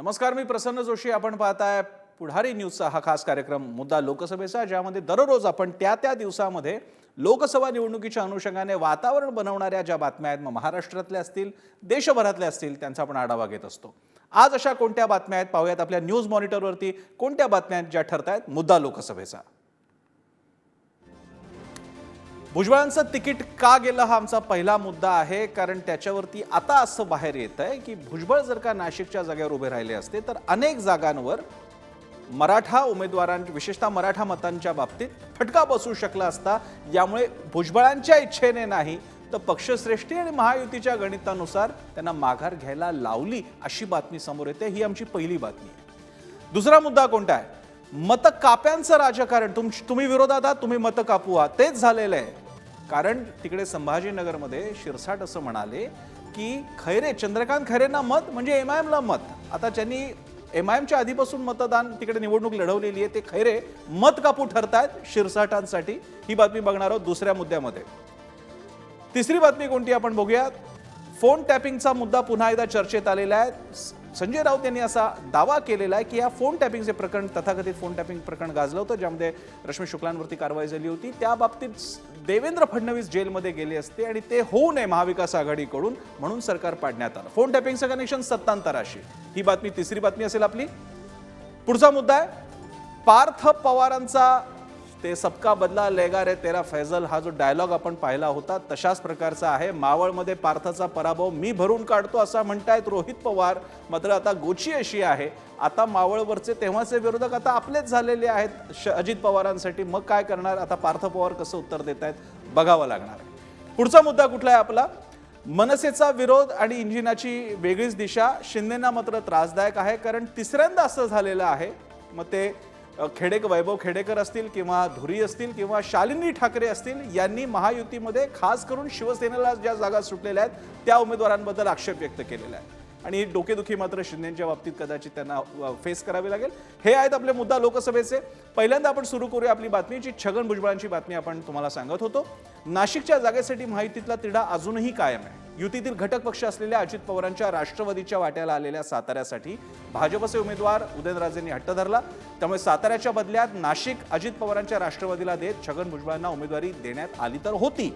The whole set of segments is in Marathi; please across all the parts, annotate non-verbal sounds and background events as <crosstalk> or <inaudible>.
नमस्कार मी प्रसन्न जोशी. आपण पाहताय पुढारी न्यूजचा हा खास कार्यक्रम मुद्दा लोकसभेचा ज्यामध्ये दररोज आपण त्या त्या दिवसामध्ये लोकसभा निवडणुकीच्या अनुषंगाने वातावरण बनवणाऱ्या ज्या बातम्या आहेत मग महाराष्ट्रातल्या असतील देशभरातल्या असतील त्यांचा आपण आढावा घेत असतो. आज अशा कोणत्या बातम्या आहेत पाहूयात आपल्या न्यूज मॉनिटरवरती कोणत्या बातम्या आहेत ज्या ठरत आहेत मुद्दा लोकसभेचा. भुजबळांचं तिकीट का गेलं हा आमचा पहिला मुद्दा आहे. कारण त्याच्यावरती आता असं बाहेर येत आहे की भुजबळ जर का नाशिकच्या जागेवर उभे राहिले असते तर अनेक जागांवर मराठा उमेदवारां विशेषतः मराठा मतांच्या बाबतीत फटका बसू शकला असता. यामुळे भुजबळांच्या इच्छेने नाही तर पक्षश्रेष्ठी आणि महायुतीच्या गणितानुसार त्यांना माघार घ्यायला लावली अशी बातमी समोर येते. ही आमची पहिली बातमी आहे. दुसरा मुद्दा कोणता आहे? मत काप्यांचं राजकारण तुम तुम्ही विरोधात आहात तुम्ही मत कापू आहात तेच झालेलं आहे. कारण तिकडे संभाजीनगरमध्ये शिरसाट असं म्हणाले की खैरे चंद्रकांत खैरेंना मत म्हणजे एम आय एमला मत. आता ज्यांनी एम आय एमच्या आधीपासून मतदान तिकडे निवडणूक लढवलेली आहे ते खैरे मत कापू ठरतायत शिरसाटांसाठी. ही बातमी बघणार आहोत दुसऱ्या मुद्द्यामध्ये. तिसरी बातमी कोणती आपण बघूयात? फोन टॅपिंगचा मुद्दा पुन्हा एकदा चर्चेत आलेला आहे. संजय राऊत यांनी असा दावा केलेला आहे की या फोन टॅपिंगचे प्रकरण तथाकथित फोन टॅपिंग प्रकरण गाजलं होतं ज्यामध्ये रश्मी शुक्लांवरती कारवाई झाली होती. त्या बाबतीत देवेंद्र फडणवीस जेलमध्ये गेले असते आणि ते होऊ नये महाविकास आघाडीकडून म्हणून सरकार पाडण्यात आलं. Phone टॅपिंगचं connection सत्तांतराशी. ही बातमी तिसरी बातमी असेल आपली. पुढचा मुद्दा आहे पार्थ पवारांचा ते सबका बदला लेगा रे तेरा फैजल. हा जो डायलॉग आपण पाहिला होता तशाच प्रकारचा आहे. मावळमध्ये पार्थचा पराभव मी भरून काढतो असा म्हणतायत रोहित पवार. मात्र आता गोची अशी आहे. आता मावळवरचे तेव्हाचे विरोधक आता आपलेच झालेले आहेत. श- अजित पवारांसाठी मग काय करणार? आता पार्थ पवार कसं उत्तर देत आहेत बघावं लागणार. आहे पुढचा मुद्दा कुठला आहे आपला? मनसेचा विरोध आणि इंजिनाची वेगळीच दिशा. शिंदेना मात्र त्रासदायक आहे कारण तिसऱ्यांदा असं झालेलं आहे. मग ते खेडेक वैभव खेडेकर असतील किंवा धुरी असतील किंवा शालिनी ठाकरे असतील यांनी महायुतीमध्ये खास करून शिवसेनेला ज्या जागा सुटलेल्या आहेत त्या उमेदवारांबद्दल आक्षेप व्यक्त केलेला आहे. आणि ही डोकेदुखी मात्र शिंदेच्या बाबतीत कदाचित त्यांना फेस करावी लागेल. हे आहेत आपले मुद्दा लोकसभेचे. पहिल्यांदा आपण सुरू करूया आपली बातमी जी छगन भुजबळांची बातमी आपण तुम्हाला सांगत होतो. नाशिकच्या जागेसाठी माहितीतला तिढा अजूनही कायम आहे. युतीतील घटक पक्ष असलेल्या अजित पवारांच्या राष्ट्रवादीच्या वाट्याला आलेल्या साताऱ्यासाठी भाजपचे उमेदवार उदयनराजेंनी हट्ट धरला. त्यामुळे साताऱ्याच्या बदल्यात नाशिक अजित पवारांच्या राष्ट्रवादीला देत छगन भुजबळांना उमेदवारी देण्यात आली तर होती.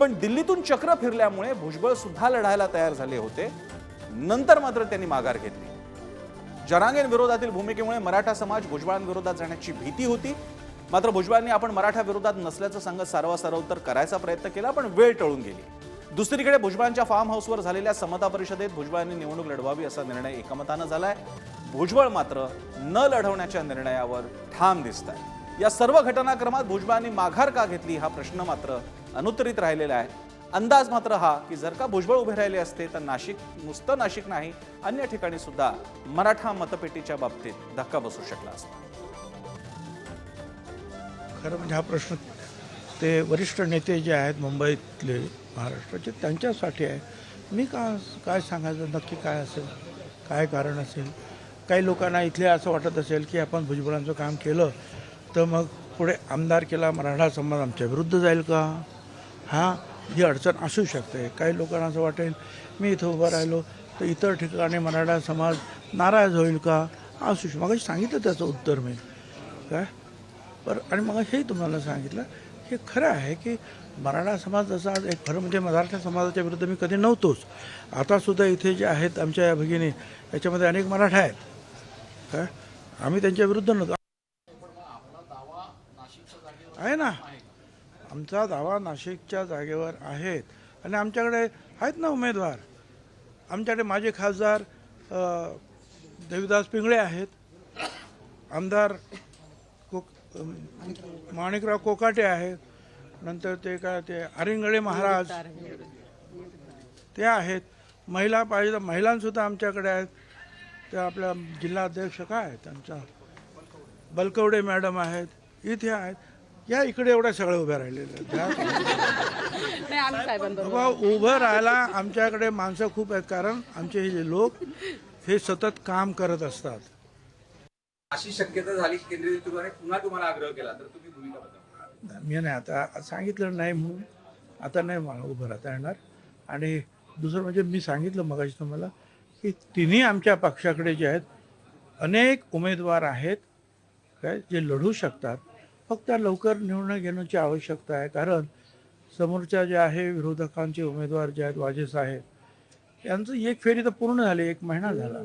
पण दिल्लीतून चक्र फिरल्यामुळे भुजबळ सुद्धा लढायला तयार झाले होते. नंतर मात्र त्यांनी माघार घेतली. जरांगेन विरोधातील भूमिकेमुळे मराठा समाज भुजबळांविरोधात जाण्याची भीती होती. मात्र भुजबळांनी आपण मराठा विरोधात नसल्याचं सांगत सारवा तर करायचा प्रयत्न केला पण वेळ टळून गेली. दुसरीकडे भुजबळांच्या फार्म हाऊसवर झालेल्या समता परिषदेत भुजबळांनी निवडणूक लढवावी असा निर्णय एकमतानं झालाय. भुजबळ मात्र न लढवण्याच्या निर्णयावर ठाम दिसत आहे या सर्व घटनाक्रमात भुजबळांनी माघार का घेतली हा प्रश्न मात्र अनुत्तरित राहिलेला आहे. अंदाज मात्र हा की जर का भुजबळ उभे राहिले असते तर नाशिक नुसतं नाशिक नाही अन्य ठिकाणी सुद्धा मराठा मतपेटीच्या बाबतीत धक्का बसू शकला असता. खरं म्हणजे हा प्रश्न ते वरिष्ठ नेते जे आहेत मुंबईतले महाराष्ट्राचे त्यांच्यासाठी आहे मी का काय सांगायचं? नक्की काय असेल? काय कारण असेल? काही लोकांना इथले असं वाटत असेल की आपण भुजबळांचं काम केलं तर मग पुढे आमदार केला मराठा समाज आमच्या विरुद्ध जाईल का? हा ही अडचण असू शकते. काही लोकांना असं वाटेल मी इथं उभं राहिलो तर इतर ठिकाणी मराठा समाज नाराज होईल का? असू शकतो मग सांगितलं त्याचं उत्तर मी. काय? बरं आणि मग हेही तुम्हाला सांगितलं हे खरं आहे की मराठा समाज जसा आज एक खरं म्हणजे मराठा समाजाच्या विरुद्ध मी कधी नव्हतोच. आतासुद्धा इथे जे आहेत आमच्या या भगिनी याच्यामध्ये अनेक मराठा आहेत. काय आम्ही त्यांच्या विरुद्ध नव्हतो. आहे ना? आमचा दावा नाशिकच्या जागेवर आहेत. आणि आमच्याकडे आहेत ना उमेदवार. आमच्याकडे माझे खासदार देवीदास पिंगळे आहेत. आमदार कोक माणिकराव कोकाटे आहेत. नंतर ते काय ते आरिंगळे महाराज. ते आहेत. महिला पाहिजे तर महिलांसुद्धा आमच्याकडे आहेत. ते आपल्या जिल्हा अध्यक्ष काय आहेत त्यांचा? बलकवडे मॅडम आहेत. इथे आहेत. या इकडे एवढ्या सगळ्या उभ्या राहिलेल्या उभं राहायला आमच्याकडे माणसं खूप आहेत कारण आमचे हे जे लोक हे सतत काम करत असतात. अशी शक्यता झाली केंद्रीय पुन्हा तुम्हाला आग्रह केला तर तुम्ही भूमिका बदला मी नाही आता सांगितलं नाही म्हणून आता नाही मला उभं राहता येणार. आणि दुसरं म्हणजे मी सांगितलं मगाशी तुम्हाला की तिन्ही आमच्या पक्षाकडे जे आहेत अनेक उमेदवार आहेत काय जे लढू शकतात. फक्त लवकर निर्णय घेण्याची आवश्यकता आहे. कारण समोरच्या जे आहे विरोधकांचे उमेदवार जे आहेत वाजे साहेब यांचं एक फेरी तर पूर्ण झाली एक महिना झाला.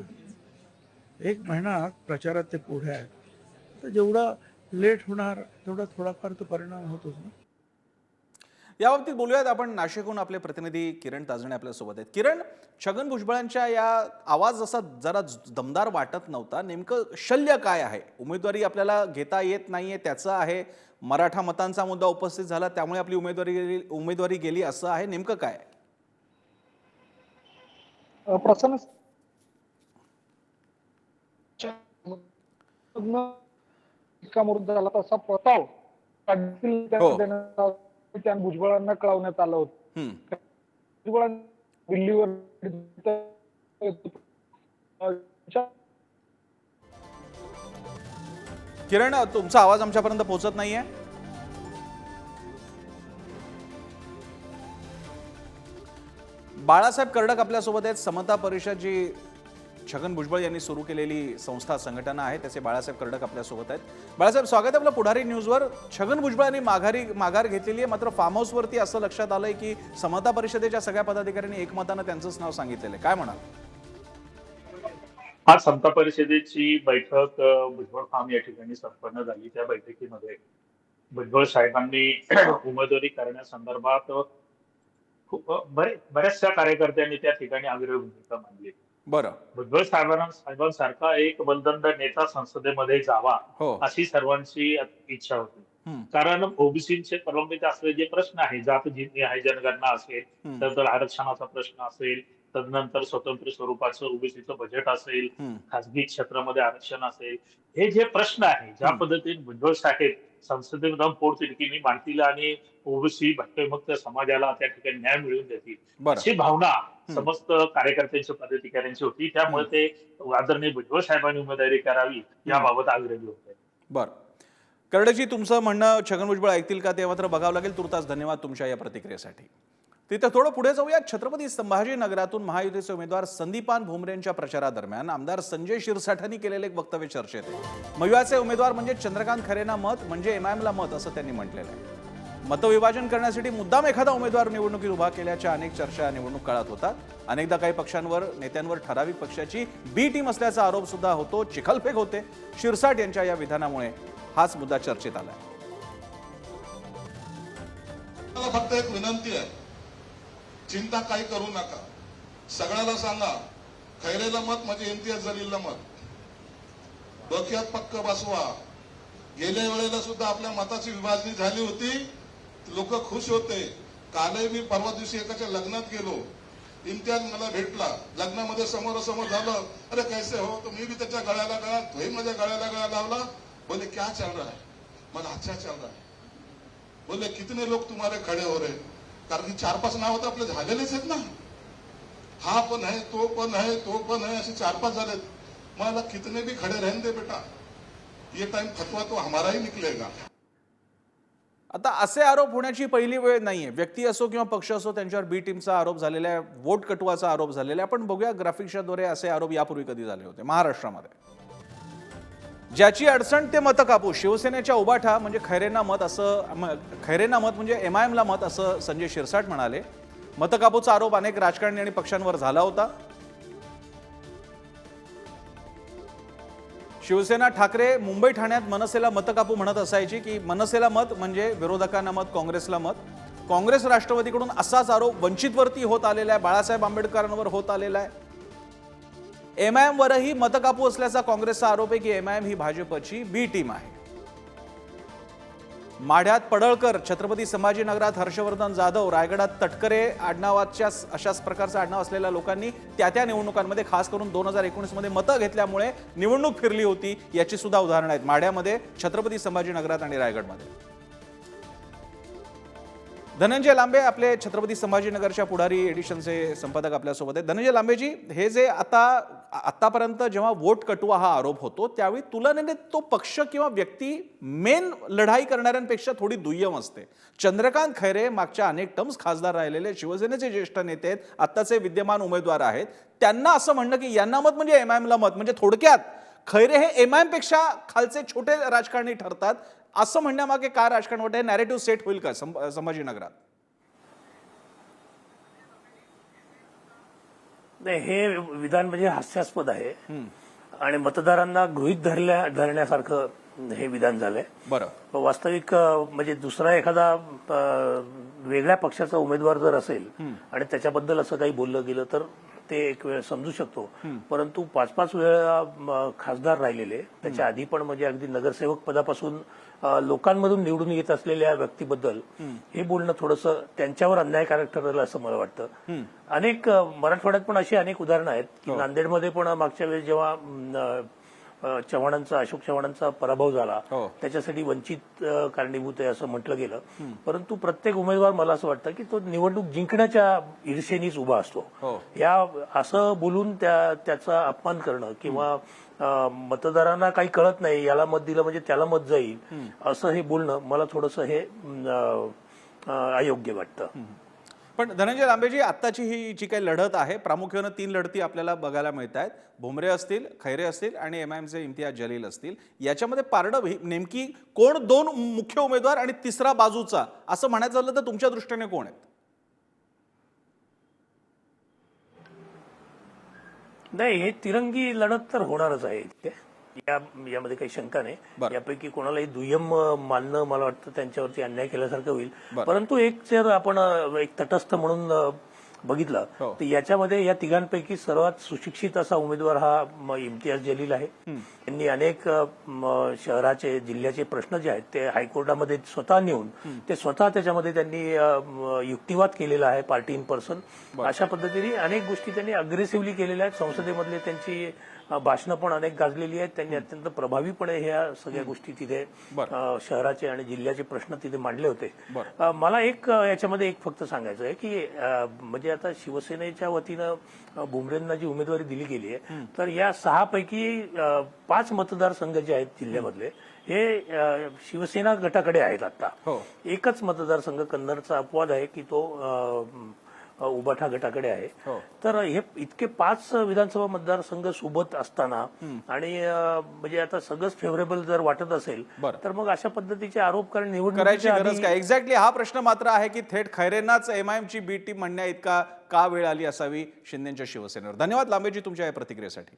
एक महिना प्रचारात ते पुढे आहेत. तर जेवढा लेट होणार तेवढा थोडाफार तो परिणाम होतोच ना. याबाबतीत बोलूयात आपण नाशिकहून आपले प्रतिनिधी किरण ताजणे आपल्यासोबत आहेत. किरण छगन भुजबळांच्या या आवाज असा जरा दमदार वाटत नव्हता नेमकं शल्य काय आहे? उमेदवारी आपल्याला घेता येत नाहीये त्याचं आहे. मराठा मतांचा मुद्दा उपस्थित झाला त्यामुळे आपली उमेदवारी गेली उमेदवारी गेली असं आहे. नेमकं काय प्रसन्न शिक्कामोर्तब झाला तसा प्रस्ताव हो. त्या भुजबळांना कळवण्यात आलं होतं. भुजबळांनी दिल्लीवर किरण तुमचा आवाज आमच्यापर्यंत पोहोचत नाहीये बाळासाहेब कर्डक आपल्यासोबत आहेत समता परिषद जी छगन भुजबळ यांनी सुरू केलेली संस्था संघटना आहे त्याचे बाळासाहेब कर्डक आपल्यासोबत आहेत. बाळासाहेब स्वागत आहे आपलं पुढारी न्यूजवर. छगन भुजबळ यांनी माघारी माघार घेतलेली आहे मात्र फार्म हाऊसवरती असं लक्षात आलंय की समता परिषदेच्या सगळ्या पदाधिकाऱ्यांनी एकमतानं त्यांचंच नाव सांगितलेलं आहे. काय म्हणाल? आज समता परिषदेची बैठक भुजबळ फार्म या ठिकाणी संपन्न झाली. त्या बैठकीमध्ये भुजबळ साहेबांनी <clears throat> उमेदवारी करण्यासंदर्भात बरे बऱ्याचशा कार्यकर्त्यांनी त्या ठिकाणी आग्रह भूमिका मांडली. बरं भुजबळ साहेबांना साहेबांसारखा एक बलदंड नेता संसदेमध्ये जावा हो अशी सर्वांची इच्छा होती. कारण ओबीसीचे प्रलंबित असलेले जे प्रश्न आहे जात आहे जनगणना असेल. तर आरक्षणाचा प्रश्न असेल तदनंतर स्वतंत्र स्वरूपाचं ओबीसीचं बजेट असेल. खासगी क्षेत्रामध्ये आरक्षण असेल हे जे प्रश्न आहे ज्या. पद्धतीने भुजबळ साहेब संसदेमध्ये जाऊन पोटतिडकीने मांडतील आणि ओबीसी भटकविमुक्त समाजाला त्या ठिकाणी न्याय मिळवून देतील. अशी भावना समस्त कार्यकर्त्यांची पदाधिकाऱ्यांची होती. त्यामुळे ते आदरणीय भुजबळ साहेबांनी उमेदवारी करावी याबाबत आग्रही होते. बरं. कर्डकजी तुमचं म्हणणं छगन भुजबळ ऐकतील का? ते मात्र बघावं लागेल. तुर्तास धन्यवाद तुमच्या या प्रतिक्रियेसाठी. तिथं थोडं पुढे जाऊया छत्रपती संभाजीनगरातून महायुतीचे उमेदवार संदीपान भुमरेंच्या प्रचारादरम्यान आमदार संजय शिरसाठांनी केलेले एक वक्तव्य चर्चेत. आहे उमेदवार म्हणजे चंद्रकांत खरेना मत म्हणजे एमआयएमला मत असं त्यांनी म्हटलेलं आहे. मतविभाजन करण्यासाठी मुद्दाम एखादा उमेदवार निवडणुकीत उभा केल्याच्या अनेक चर्चा निवडणूक काळात होतात. अनेकदा काही पक्षांवर नेत्यांवर ठराविक पक्षाची बी टीम असल्याचा आरोप सुद्धा होतो चिखलफेक होते. शिरसाट यांच्या या विधानामुळे हाच मुद्दा चर्चेत आला फक्त एक विनंती आहे. चिंता काही करू नका. सगळ्याला सांगा खैरेला मत म्हणजे इम्तियाज जलीलला मत. डोक्यात पक्क बसवा. गेल्या वेळेला सुद्धा आपल्या मताची विभाजणी झाली होती लोक खुश होते. कालही मी परवा दिवशी एकाच्या लग्नात गेलो. इम्तियाज मला भेटला. लग्नामध्ये समोरासमोर झालं अरे कैसे हो? तो मी बी त्याच्या गळ्याला गळा तोही माझ्या गळ्याला गळा लावला. बोले क्या चल रहा है? मला अच्छा चल रहा है. बोले कितने लोग तुम्हारे खड़े हो रहे कारण चार पाच नाव तर आपले झालेलेच आहेत ना. हा पण आहे तो पण आहे तो पण आहे असे चार पाच झालेत मला कितने भी खड़े रहने दे बेटा. ये टाइम फतवा तो हमाराही निकलेगा. आता असे आरोप होण्याची पहिली वेळ नाहीये. व्यक्ती असो किंवा पक्ष असो त्यांच्यावर बी टीमचा आरोप झालेला आहे वोट कटवाचा आरोप झालेला आहे. आपण बघूया ग्राफिक्सच्याद्वारे असे आरोप यापूर्वी कधी झाले होते. महाराष्ट्रामध्ये. ज्याची अडचण ते मतं कापू. शिवसेनेच्या उबाठा म्हणजे खैरेंना मत असं खैरेंना मत म्हणजे एम आय एमला मत असं संजय शिरसाट म्हणाले. मतकापूचा आरोप अनेक राजकारणी आणि पक्षांवर झाला होता. शिवसेना ठाकरे मुंबई ठाण्यात मनसेला मतकापू म्हणत असायची की मनसेला मत म्हणजे विरोधकांना मत काँग्रेसला मत. काँग्रेस राष्ट्रवादीकडून असाच आरोप वंचितवरती होत आलेला आहे बाळासाहेब आंबेडकरांवर होत आलेला आहे. एम आय वरही मतकापू असल्याचा काँग्रेसचा आरोप आहे की एम आयएम ही भाजपची बी टीम आहे. माढ्यात पडळकर छत्रपती संभाजीनगरात हर्षवर्धन जाधव रायगडात तटकरे आडनावाच्या अशाच प्रकारचं आडनाव असलेल्या लोकांनी त्या त्या निवडणुकांमध्ये खास करून दोन हजार एकोणीसमध्ये मतं घेतल्यामुळे निवडणूक फिरली होती याची सुद्धा उदाहरणं आहेत. माढ्यामध्ये छत्रपती संभाजीनगरात आणि रायगडमध्ये. धनंजय लांबे आपले छत्रपती संभाजीनगरच्या पुढारी एडिशनचे संपादक आपल्यासोबत आहेत. धनंजय लांबेजी हे जे आता आतापर्यंत जेव्हा वोट कटुआ हा आरोप होतो त्यावेळी तुलनेने तो पक्ष किंवा व्यक्ती मेन लढाई करणाऱ्यांपेक्षा थोडी दुय्यम असते. चंद्रकांत खैरे मागच्या अनेक टर्म्स खासदार राहिलेले शिवसेनेचे ज्येष्ठ नेते आहेत आत्ताचे विद्यमान उमेदवार आहेत. त्यांना असं म्हणणं की यांना मत म्हणजे एम मत म्हणजे थोडक्यात खैरे हे एम आय खालचे छोटे राजकारणी ठरतात. असं म्हणण्यामागे काय राजकारण वाटतं नॅरेटिव्ह सेट होईल का संभाजीनगरात? नाही हे विधान म्हणजे हास्यास्पद आहे. आणि मतदारांना गृहित धरल्या धरण्यासारखं हे विधान झालंय. बरं. वास्तविक म्हणजे दुसरा एखादा वेगळ्या पक्षाचा उमेदवार जर असेल आणि त्याच्याबद्दल असं काही बोललं गेलं तर ते एक वेळ समजू शकतो. परंतु पाच पाच वेळा खासदार राहिलेले त्याच्या आधी पण म्हणजे अगदी नगरसेवक पदापासून लोकांमधून निवडून येत असलेल्या व्यक्तीबद्दल हे बोलणं थोडंसं त्यांच्यावर अन्यायकारक ठरेल असं मला वाटतं. अनेक मराठवाड्यात पण अशी अनेक उदाहरणं आहेत की नांदेडमध्ये पण मागच्या वेळेस जेव्हा चव्हाणांचा अशोक चव्हाणांचा पराभव झाला. हो. त्याच्यासाठी वंचित कारणीभूत आहे असं म्हटलं गेलं. परंतु प्रत्येक उमेदवार मला असं वाटतं की तो निवडणूक जिंकण्याच्या ईर्षेनीच उभा असतो. हो. या असं बोलून त्या त्याचा अपमान करणं किंवा मतदारांना काही कळत नाही याला मत दिलं म्हणजे त्याला मत जाईल असं हे बोलणं मला थोडंसं हे अयोग्य वाटतं. पण धनंजय लांबेजी आत्ताची ही जी काही लढत आहे प्रामुख्यानं तीन लढती आपल्याला बघायला मिळत आहेत भुमरे असतील खैरे असतील आणि एम आय एमचे इम्तियाज जलील असतील. याच्यामध्ये पारडं ही- नेमकी कोण दोन मुख्य उमेदवार आणि तिसरा बाजूचा? असं म्हणायचं झालं तर तुमच्या दृष्टीने कोण आहेत? नाही हे तिरंगी लढत तर होणारच आहे इथे. या यामध्ये काही शंका नाही. यापैकी कोणालाही दुय्यम मानणं मला वाटतं त्यांच्यावरती अन्याय केल्यासारखं होईल. परंतु एक जर आपण एक तटस्थ म्हणून बघितलं हो. तर याच्यामध्ये या तिघांपैकी सर्वात सुशिक्षित असा उमेदवार हा इम्तियाज जलील आहे. त्यांनी अनेक शहराचे जिल्ह्याचे प्रश्न जे आहेत ते हायकोर्टामध्ये स्वतः नेऊन ते स्वतः त्याच्यामध्ये त्यांनी युक्तिवाद केलेला आहे पार्टी इन पर्सन. अशा पद्धतीने अनेक गोष्टी त्यांनी अग्रेसिव्हली केलेल्या आहेत. संसदेमधले त्यांची भाषणं पण अनेक गाजलेली आहेत. त्यांनी अत्यंत प्रभावीपणे ह्या सगळ्या गोष्टी तिथे शहराचे आणि जिल्ह्याचे प्रश्न तिथे मांडले होते. मला एक याच्यामध्ये एक फक्त सांगायचं आहे की म्हणजे आता शिवसेनेच्या वतीनं भुमरेंना जी उमेदवारी दिली गेली आहे तर या सहा पैकी अ, पाच मतदारसंघ जे आहेत जिल्ह्यामधले हे शिवसेना गटाकडे आहेत आता हो. एकच मतदारसंघ कन्नडचा अपवाद आहे की तो उबाठा गटाकडे आहे. हो. तर हे इतके पाच विधानसभा मतदारसंघ सोबत असताना आणि म्हणजे आता सगळंच फेवरेबल जर वाटत असेल बरं. तर मग अशा पद्धतीचे आरोप कारण काय? एक्झॅक्टली हा प्रश्न मात्र आहे की थेट खैरेंनाच एम आय एमची बी टीम म्हणण्या इतका का वेळ आली असावी शिंदेच्या शिवसेनेवर? धन्यवाद लांबेजी तुमच्या या प्रतिक्रियेसाठी.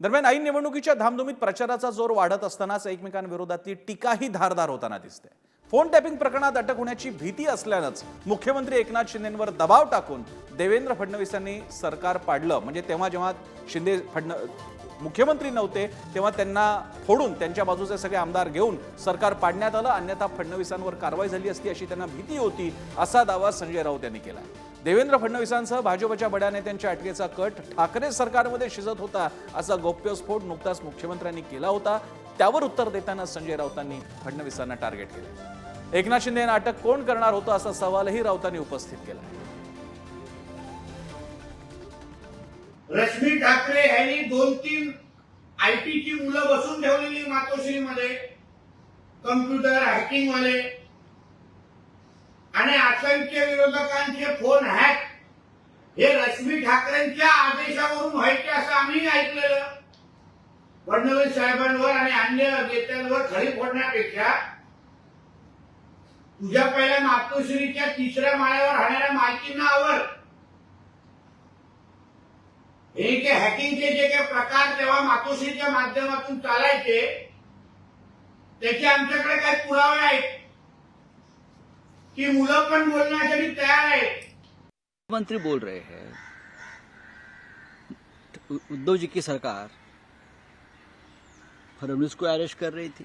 दरम्यान ऐन निवडणुकीच्या धामधुमीत प्रचाराचा जोर वाढत असतानाच एकमेकांविरोधातली टीकाही धारदार होताना दिसते. फोन टॅपिंग प्रकरणात अटक होण्याची भीती असल्यानंच मुख्यमंत्री एकनाथ शिंदेंवर दबाव टाकून देवेंद्र फडणवीसांनी सरकार पाडलं. म्हणजे तेव्हा जेव्हा शिंदे फडण मुख्यमंत्री नव्हते तेव्हा त्यांना फोडून त्यांच्या बाजूचे सगळे आमदार घेऊन सरकार पाडण्यात आलं. अन्यथा फडणवीसांवर कारवाई झाली असती अशी त्यांना भीती होती असा दावा संजय राऊत यांनी केला. देवेंद्र फडणवीसांसह भाजपच्या बड्या नेत्यांच्या अटकेचा कट ठाकरे सरकारमध्ये शिजत होता असा गौप्यस्फोट नुकताच मुख्यमंत्र्यांनी केला होता. त्यावर उत्तर देताना संजय राऊतांनी फडणवीसांना टार्गेट केलं. एकनाथ शिंदे नाटक कोण करणार होतं असा सवालही राऊतांनी उपस्थित केला. रश्मी ठाकरे यांनी दोन तीन आय ची मुलं बसून ठेवलेली मातोश्रीमध्ये कम्प्युटर हॅकिंगमध्ये आणि असंख्य विरोधकांचे फोन हॅक हे रश्मी ठाकरेंच्या आदेशावरून व्हायचे असं आम्ही ऐकलेलं. फडणवीस साहेबांवर आणि अन्य नेत्यांवर खडी फोडण्यापेक्षा तुझ्या पहिल्या मातोश्रीच्या तिसऱ्या माळ्यावर राहणाऱ्या मालकींना हे जे हॅकिंगचे जे काही प्रकार तेव्हा मातोश्रीच्या माध्यमातून चालायचे त्याचे आमच्याकडे काही पुरावे आहेत. की मुलं पण बोलण्यासाठी तयार आहेत. मंत्री बोल रहे हैं. उद्धव जी की सरकार फडणवीस को अरेस्ट कर रही थी.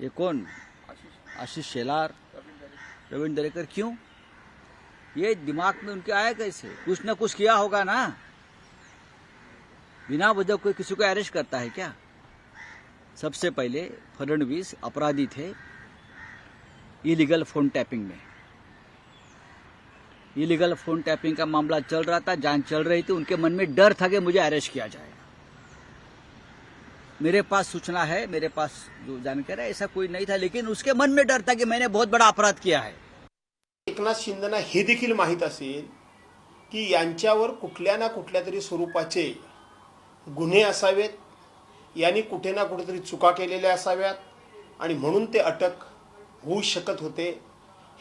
ये कौन? आशीष शेलार, रविंद्र दरेकर क्यों? ये दिमाग में उनके आया कैसे? कुछ न कुछ किया होगा ना? बिना वजह कोई किसी को अरेस्ट करता है क्या? सबसे पहले फडणवीस अपराधी थे इलीगल फ़ोन टैपिंग में। इलीगल फ़ोन टैपिंग का मामला चल रहा था, जान चल रही थी, उनके मन में डर था कि मुझे अरेस्ट किया जाएगा मेरे पास सूचना है मेरे पास जो जानकारी है ऐसा कोई नहीं था लेकिन उसके मन में डर था कि मैंने बहुत बड़ा अपराध किया है। एकनाथ शिंदेना हे देखील माहीत असेल की यांच्यावर कुठल्या ना कुठल्या तरी स्वरूपाचे गुन्हे असावेत यांनी कुठे ना कुठेतरी चुका केलेल्या असाव्यात आणि म्हणून ते अटक होऊ शकत होते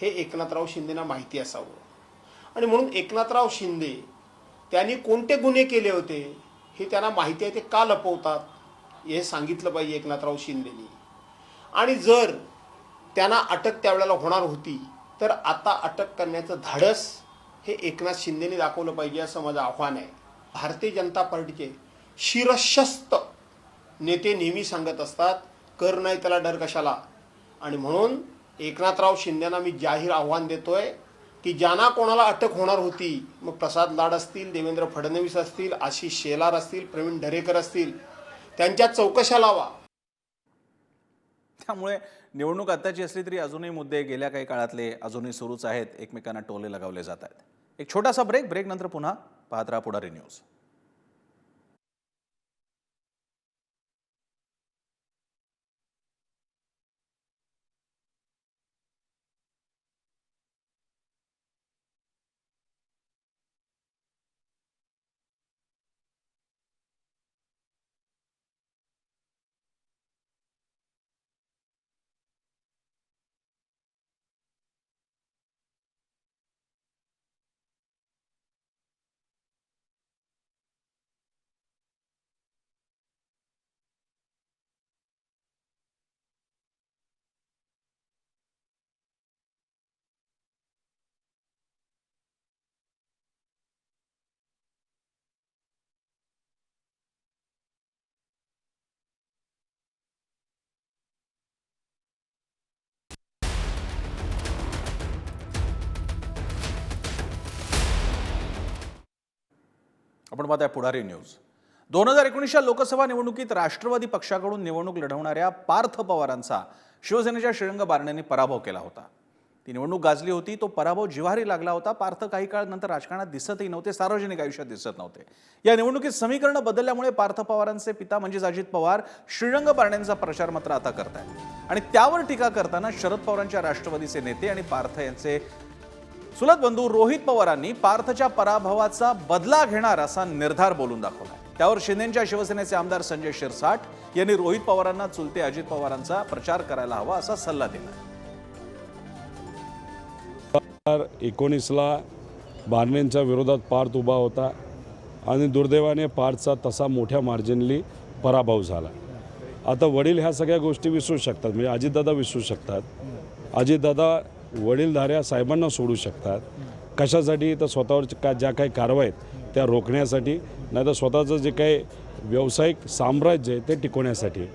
हे एकनाथराव शिंदेना माहिती असावं. आणि म्हणून एकनाथराव शिंदे त्यांनी कोणते गुन्हे केले होते हे त्यांना माहिती आहे ते का लपवतात? हे सांगितलं पाहिजे एकनाथराव शिंदेनी. आणि जर त्यांना अटक त्यावेळेला होणार होती तर आता अटक करण्याचं धाडस हे एकनाथ शिंदेने दाखवलं पाहिजे असं माझं आव्हान आहे. भारतीय जनता पार्टीचे शिरशस्त नेते नेहमी सांगत असतात कर नाही त्याला डर कशाला? आणि म्हणून एकनाथराव शिंदेना मी जाहीर आव्हान देतोय की ज्यांना कोणाला अटक होणार होती मग प्रसाद लाड असतील देवेंद्र फडणवीस असतील आशिष शेलार असतील प्रवीण दरेकर असतील त्यांच्या चौकशा लावा. त्यामुळे निवडणूक आत्ताची असली तरी अजूनही मुद्दे गेल्या काही काळातले अजूनही सुरूच आहेत. एकमेकांना टोले लगावले जात आहेत. एक छोटासा ब्रेक ब्रेक नंतर पुन्हा पाहत राहा पुढारी न्यूज आपण पाहताय पुढारी न्यूज. दोन हजार एकोणीसच्या लोकसभा निवडणुकीत राष्ट्रवादी पक्षाकडून निवडणूक लढवणाऱ्या पार्थ पवारांचा शिवसेनेच्या श्रीरंग बारण्यांनी पराभव केला होता. ती निवडणूक गाजली होती तो पराभव जिव्हारी लागला होता पार्थ काही काळ नंतर राजकारणात दिसतही नव्हते सार्वजनिक आयुष्यात दिसत नव्हते. या निवडणुकीत समीकरण बदलल्यामुळे पार्थ पवारांचे पिता म्हणजेच अजित पवार श्रीरंग बारण्यांचा प्रचार मात्र आता करतायत. आणि त्यावर टीका करताना शरद पवारांच्या राष्ट्रवादीचे नेते आणि पार्थ यांचे सुलत बंधू रोहित पवारांनी पार्थच्या पराभवाचा बदला घेणार असा निर्धार बोलून दाखवला त्यावर शिंदेच्या शिवसेनेचे आमदार संजय शिरसाट यांनी रोहित पवारांना चुलते अजित पवारांचा प्रचार करायला हवा असा सल्ला दिला एकोणीसला बारणेंच्या विरोधात पार्थ उभा होता आणि दुर्दैवाने पार्थचा तसा मोठ्या मार्जिनली पराभव झाला. आता वडील ह्या सगळ्या गोष्टी विसरू शकतात म्हणजे अजितदादा विसरू शकतात. अजितदादा वडीलधाऱ्या साहेबांना सोडू शकतात. कशासाठी? तर स्वतःवर का ज्या काही कारवाई आहेत त्या रोखण्यासाठी. नाही तर स्वतःचं जे काही व्यावसायिक साम्राज्य आहे ते टिकवण्यासाठी.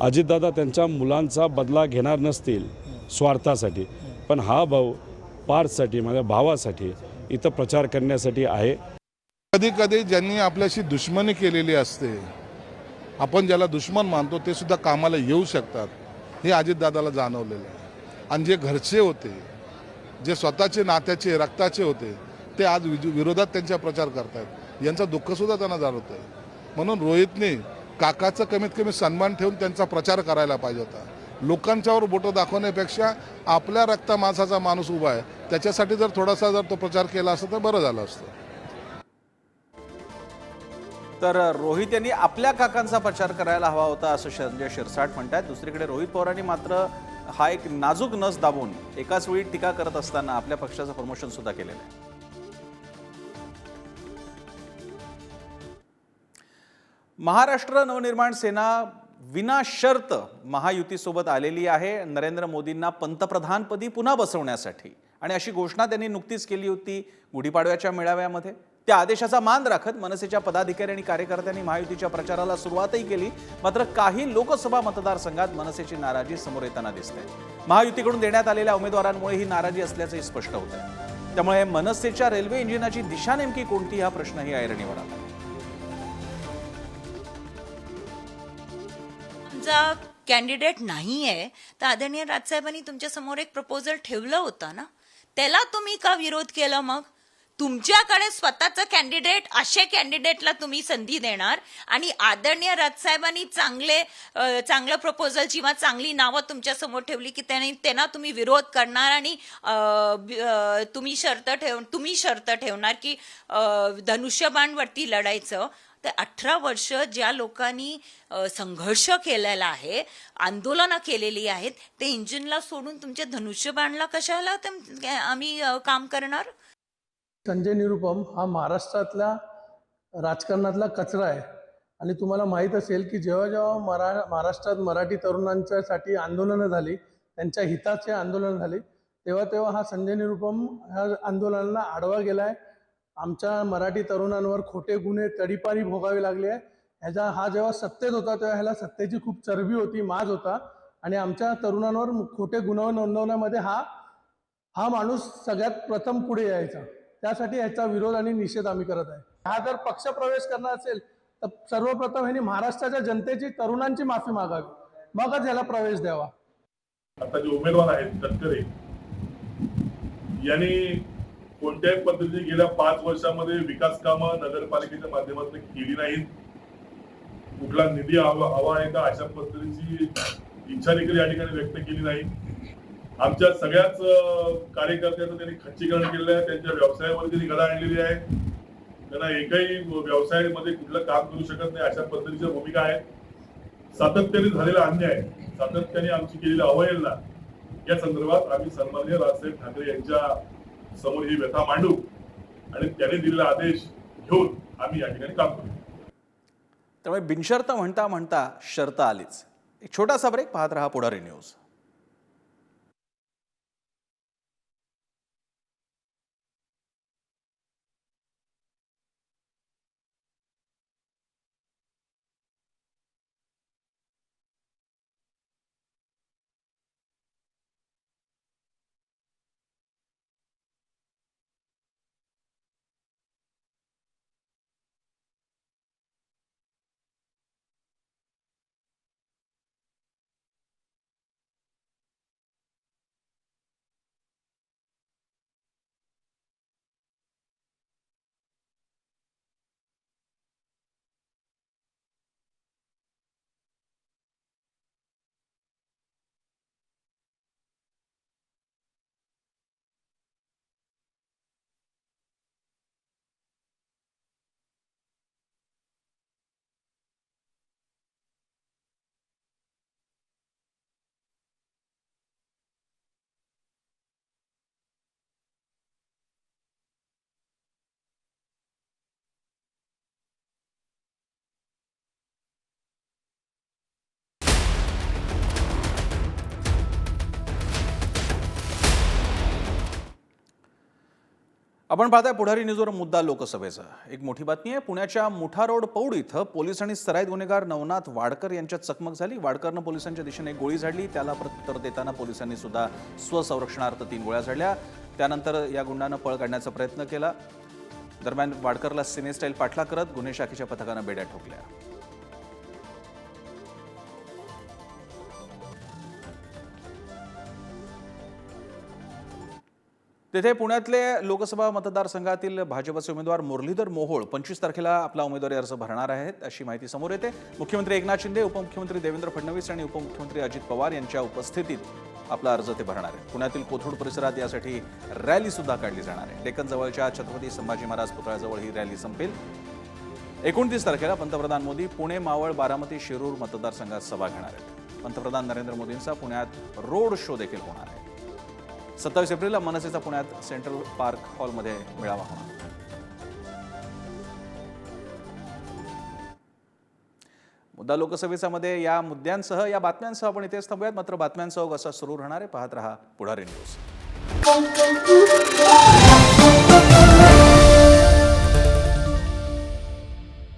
अजितदादा त्यांच्या मुलांचा बदला घेणार नसतील स्वार्थासाठी. पण हा भाऊ पार्थसाठी माझ्या भावासाठी इथं प्रचार करण्यासाठी आहे. कधी कधी ज्यांनी आपल्याशी दुश्मनी केलेली असते आपण ज्याला दुश्मन मानतो ते सुद्धा कामाला येऊ शकतात हे अजितदादाला जाणवलेलं आहे. आणि जे घरचे होते जे स्वतःचे नात्याचे रक्ताचे होते ते आज विरोधात त्यांचा प्रचार करतायत. यांचा दुःखसुद्धा त्यांना जाणवत आहे म्हणून रोहितने काकाचं कमीत कमी सन्मान ठेवून त्यांचा प्रचार करायला पाहिजे होता. लोकांच्यावर बोटं दाखवण्यापेक्षा आपल्या रक्ता माणसाचा माणूस उभा आहे. त्याच्यासाठी जर थोडासा जर तो प्रचार केला असता तर बरं झालं असतं. तर रोहित यांनी आपल्या काकांचा प्रचार करायला हवा होता असं संजय शिरसाट म्हणतात दुसरीकडे रोहित पवारांनी मात्र हा एक नाजूक नस दाबून एकाच वेळी टीका करत असताना आपल्या पक्षाचं प्रमोशन सुद्धा केलेलं आहे. महाराष्ट्र नवनिर्माण सेना विनाशर्त महायुतीसोबत आलेली आहे. नरेंद्र मोदींना पंतप्रधानपदी पुन्हा बसवण्यासाठी. आणि अशी घोषणा त्यांनी नुकतीच केली होती गुढीपाडव्याच्या मेळाव्यामध्ये. त्या आदेशाचा मान राखत मनसेच्या पदाधिकारी आणि कार्यकर्त्यांनी महायुतीच्या प्रचाराला सुरुवातही केली. मात्र काही लोकसभा मतदारसंघात मनसेची नाराजी समोर येताना दिसते. महायुतीकडून देण्यात आलेल्या उमेदवारांमुळे ही नाराजी असल्याचंही स्पष्ट होत आहे त्यामुळे मनसेच्या रेल्वे इंजिनाची दिशा नेमकी कोणती हा प्रश्नही ऐरणीवर आला. तुमचा कॅन्डिडेट नाही आहे तर आदरणीय राजसाहेबांनी तुमच्यासमोर एक प्रपोजल ठेवलं होतं ना? त्याला तुम्ही का विरोध केला मग? तुमच्याकडे स्वतःचं कॅन्डिडेट असे कॅन्डिडेटला तुम्ही संधी देणार. आणि आदरणीय राजसाहेबांनी चांगले चांगलं प्रपोजल किंवा चांगली नावं तुमच्यासमोर ठेवली की त्यांनी त्यांना तुम्ही विरोध करणार आणि तुम्ही शर्त ठेव तुम्ही शर्त ठेवणार की धनुष्यबाणवरती लढायचं. तर अठरा वर्ष ज्या लोकांनी संघर्ष केलेला आहे आंदोलनं केलेली आहेत ते इंजिनला सोडून तुमच्या धनुष्यबाणला कशाला आम्ही काम करणार? संजय निरुपम हा महाराष्ट्रातला राजकारणातला कचरा आहे. आणि तुम्हाला माहीत असेल की जेव्हा जेव्हा मरा महाराष्ट्रात मराठी तरुणांच्यासाठी आंदोलनं झाली त्यांच्या हिताचे आंदोलन झाली तेव्हा तेव्हा हा संजय निरुपम ह्या आंदोलनाला आडवा गेला आहे आमच्या मराठी तरुणांवर खोटे गुन्हे तडीपारी भोगावे लागले आहे. ह्याचा हा जेव्हा सत्तेत होता तेव्हा ह्याला सत्तेची खूप चरबी होती माज होता. आणि आमच्या तरुणांवर खोटे गुन्हे नोंदवण्यामध्ये हा हा माणूस सगळ्यात प्रथम पुढे यायचा. त्यासाठी याचा विरोध आणि निषेध आम्ही करत आहे. हा जर पक्ष प्रवेश करणार असेल तर सर्वप्रथम ह्यांनी महाराष्ट्राच्या जनतेची तरुणांची माफी मागावी. मगच याला प्रवेश द्यावा. आता जे उमेदवार आहेत तटकरे यांनी कोणत्याही पद्धतीने गेल्या पाच वर्षामध्ये विकास कामं नगरपालिकेच्या माध्यमातून केली नाहीत. कुठला निधी हवा हवा आहे का अशा पद्धतीची इच्छा देखील या ठिकाणी व्यक्त केली नाही. आमच्या सगळ्याच कार्यकर्त्यांचं त्यांनी खच्चीकरण केलेलं आहे त्यांच्या व्यवसायामध्ये त्यांनी गदा आणलेली आहे. त्यांना एकही व्यवसायामध्ये कुठलं काम करू शकत नाही अशा पद्धतीच्या भूमिका आहेत सातत्याने झालेला अन्याय सातत्याने आमची केलेली अवहेलना या संदर्भात आम्ही सन्माननीय राजसाहेब ठाकरे यांच्या समोर ही व्यथा मांडू आणि त्याने दिलेला आदेश घेऊन आम्ही या ठिकाणी काम करू. त्यामुळे बिनशर्त म्हणता म्हणता शर्त आलीच. एक छोटासा ब्रेक पाहत रहा पुढारी न्यूज आपण पाहताय पुढारी न्यूजवर मुद्दा लोकसभेचा. एक मोठी बातमी आहे पुण्याच्या मुठा रोड पौड इथं पोलीस आणि सराईत गुन्हेगार नवनाथ वाडकर यांच्यात चकमक झाली. वाडकरनं पोलिसांच्या दिशेने एक गोळी झाडली त्याला प्रत्युत्तर देताना पोलिसांनी सुद्धा स्वसंरक्षणार्थ तीन गोळ्या झाडल्या. त्यानंतर या गुंडानं पळ काढण्याचा प्रयत्न केला. दरम्यान वाडकरला सिने स्टाईल पाठला करत गुन्हे शाखेच्या पथकानं बेड्या ठोकल्या. तेथे पुण्यातले लोकसभा मतदारसंघातील भाजपचे उमेदवार मुरलीधर मोहोळ पंचवीस तारखेला आपला उमेदवारी अर्ज भरणार आहेत अशी माहिती समोर येते. मुख्यमंत्री एकनाथ शिंदे उपमुख्यमंत्री देवेंद्र फडणवीस आणि उपमुख्यमंत्री अजित पवार यांच्या उपस्थितीत आपला अर्ज ते भरणार आहे पुण्यातील कोथरूड परिसरात यासाठी रॅली सुद्धा काढली जाणार आहे. डेक्कन जवळच्या छत्रपती संभाजी महाराज पुतळ्याजवळ ही रॅली संपेल. एकोणतीस तारखेला पंतप्रधान मोदी पुणे मावळ बारामती शिरूर मतदारसंघात सभा घेणार आहेत. पंतप्रधान नरेंद्र मोदींचा पुण्यात रोड शो देखील होणार आहे. सत्तावीस एप्रिलला मनसेचा पुण्यात सेंट्रल पार्क हॉलमध्ये मेळावा होणार. मुद्दा लोकसभेचा मध्ये या मुद्द्यांसह या बातम्यांसह आपण इथेच थांबूयात. मात्र बातम्यांसह कसा सुरू राहणार आहे पाहत रहा पुढारी न्यूज.